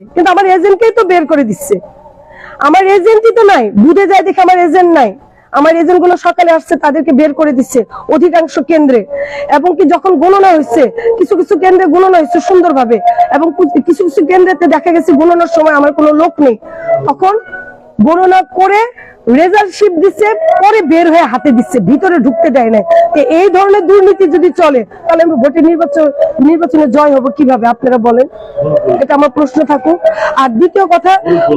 কিন্তু আমার এজেন্টকেই তো বের করে দিচ্ছে। আমার এজেন্টই তো নাই বুধে যায় দেখে আমার এজেন্ট নাই। আমার এজেন্টগুলো সকালে আসছে, তাদেরকে বের করে দিচ্ছে অধিকাংশ কেন্দ্রে। এবং কি যখন গণনা হয়েছে, কিছু কিছু কেন্দ্রে গণনা হয়েছে সুন্দরভাবে। এবং কিছু কিছু কেন্দ্রেতে দেখা গেছে গণনার সময় আমার কোনো লোক নেই। তখন গণনা করে রেজাল্ট শিট দিচ্ছে পরে বের হয়ে হাতে দিচ্ছে ভিতরে ঢুকতে দেয় না এই ধরনের দুর্নীতি যদি চলে, তাহলে আমি ভোটে নির্বাচন, নির্বাচনে জয় হব কীভাবে, আপনারা বলেন? এটা আমার প্রশ্ন থাকুক। আর দ্বিতীয় কথা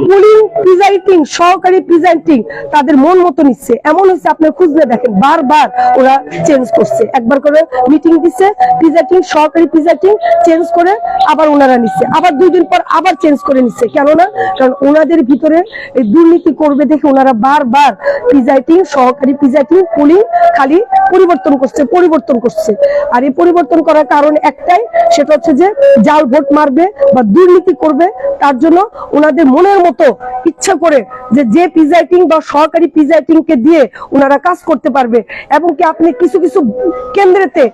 পুলিং প্রিজাইটিং সহকারী প্রিজাইটিং তাদের মন মতো নিচ্ছে। এমন হচ্ছে, আপনার খুঁজলে দেখেন, বারবার ওরা চেঞ্জ করছে। একবার করে মিটিং দিচ্ছে প্রিজাইটিং সহকারী প্রিজাইটিং চেঞ্জ করে আবার ওনারা নিচ্ছে। আবার দুই দিন পর আবার চেঞ্জ করে নিচ্ছে। কেননা? কারণ ওনাদের ভিতরে এই দুর্নীতি করবে দেখে ওনারা বারবার প্রিজাইটিং সহকারী প্রিজাইটিং পুলিং খালি পরিবর্তন করছে পরিবর্তন করছে। আর এই পরিবর্তন করার কারণ একটাই সেটা হচ্ছে যে জাল ভোট মারবে বা দুর্নীতি করবে তার জন্য ওনাদের মনের মতো ইচ্ছা করে যে যে প্রিজাইটিং বা সহকারী প্রিজাইটিং কে দিয়ে ওনারা কাজ করতে পারবে। এবং কি আপনি কিছু কিছু কেন্দ্রেতে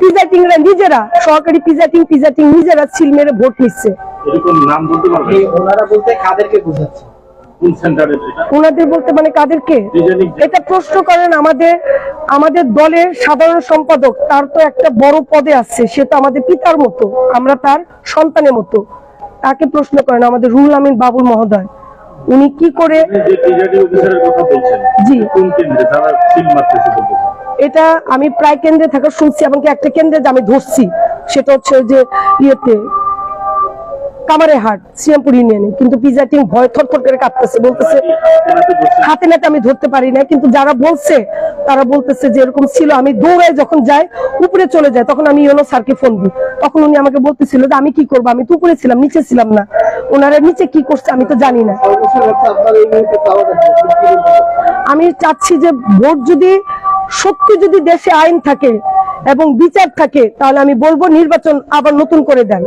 প্রিজাইটিং রা নিজেরা সহকারী প্রিজাইটিং প্রিজাইটিং নিজেরা ছিল মেরে ভোট নিচ্ছে। এরকম নাম বলতে পারবেন? এই ওনারা বলতে কাদেরকে বোঝাচ্ছে? ওনাদের বলতে মানে কাদেরকে এটা প্রশ্ন করেন আমাদের আমাদের দলের সাধারণ সম্পাদক। তার তো একটা বড় পদে আছে সে তো আমাদের পিতার মতো আমরা তার সন্তানের মতো। তাকে প্রশ্ন করেন আমাদের রুহুল আমিন বাবুল মহোদয়। উনি কি করে জি। এটা আমি প্রায় কেন্দ্রে থাকা শুনছি এমনকি একটা কেন্দ্রে যে আমি ধরছি সেটা হচ্ছে ওই যে ইয়েতে কামারে হাট শ্রীরামপুর ইউনিয়নে। কিন্তু পিজাটিং ভয় থরথর করে কাঁপতেছে বলতেছে, হাতে নাতে আমি ধরতে পারি না কিন্তু যারা বলছে, তারা বলতেছে যে এরকম ছিল, আমি দৌড়ায় যখন যাই, উপরে চলে যায়, তখন আমি ইউনো স্যারকে ফোন দিই। তখন উনি আমাকে বলতেছিল যে, আমি কি করব? আমি তো উপরে ছিলাম, নিচে ছিলাম না। ওনারা নিচে কি করছে, আমি তো জানি না? আমি চাচ্ছি যে, ভোট যদি সত্যি যদি দেশে আইন থাকে এবং বিচার থাকে, তাহলে আমি বলব নির্বাচন আবার নতুন করে দেন।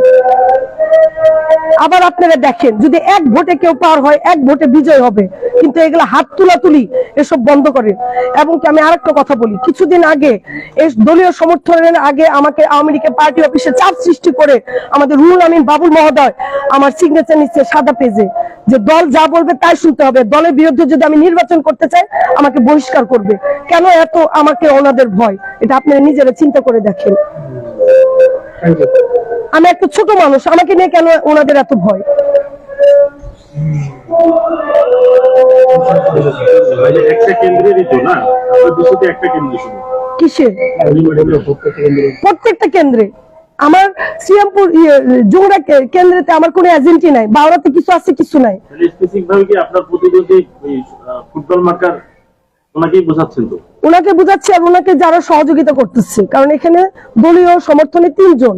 আবার আপনারা দেখেন, যদি এক ভোটে কেউ পার হয়, এক ভোটে বিজয় হবে। কিন্তু এগুলো হাত তুলাতুলি, এসব বন্ধ করেন। এবং আমি আরেকটা কথা বলি, কিছুদিন আগে দলীয় সমর্থনের আগে আমাকে আওয়ামী লীগের পার্টি অফিসে চাপ সৃষ্টি করে আমাদের রুহুল আমিন বাবুল মহোদয় আমার সিগনেচার নিচ্ছে সাদা পেজে যে দল যা বলবে তাই শুনতে হবে। দলের বিরুদ্ধে যদি আমি নির্বাচন করতে চাই, আমাকে বহিষ্কার করবে। কেন এত আমাকে ওনাদের ভয়? এটা আপনারা নিজেরা চিন্তা করে দেখেন. আমি একটা ছোট মানুষ আমাকে নিয়ে কেন ওনাদের এত ভয়? কেন্দ্র প্রত্যেকটা আমার শ্রীরামপুর ইয়ে, কেন্দ্রেতে আমার কোনো এজেন্টই নাই কিছু আছে কিছু নাই। স্পেসিফিক ভাবে কি আপনার প্রতিদ্বন্দ্বী ফুটবল মার্কার ওনাকেই বোঝাচ্ছেন তো? ওনাকে বুঝাচ্ছি আর ওনাকে যারা সহযোগিতা করতেছে, কারণ এখানে দলীয় সমর্থনে তিনজন।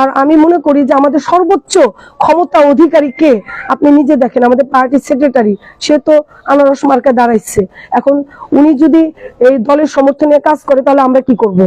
আর আমি মনে করি যে আমাদের সর্বোচ্চ ক্ষমতা অধিকারী কে? আপনি নিজে দেখেন, আমাদের পার্টি সেক্রেটারি, সে তো আনারস মার্কা দাঁড়াইছে। এখন উনি যদি এই দলের সমর্থনে কাজ করে, তাহলে আমরা কি করব?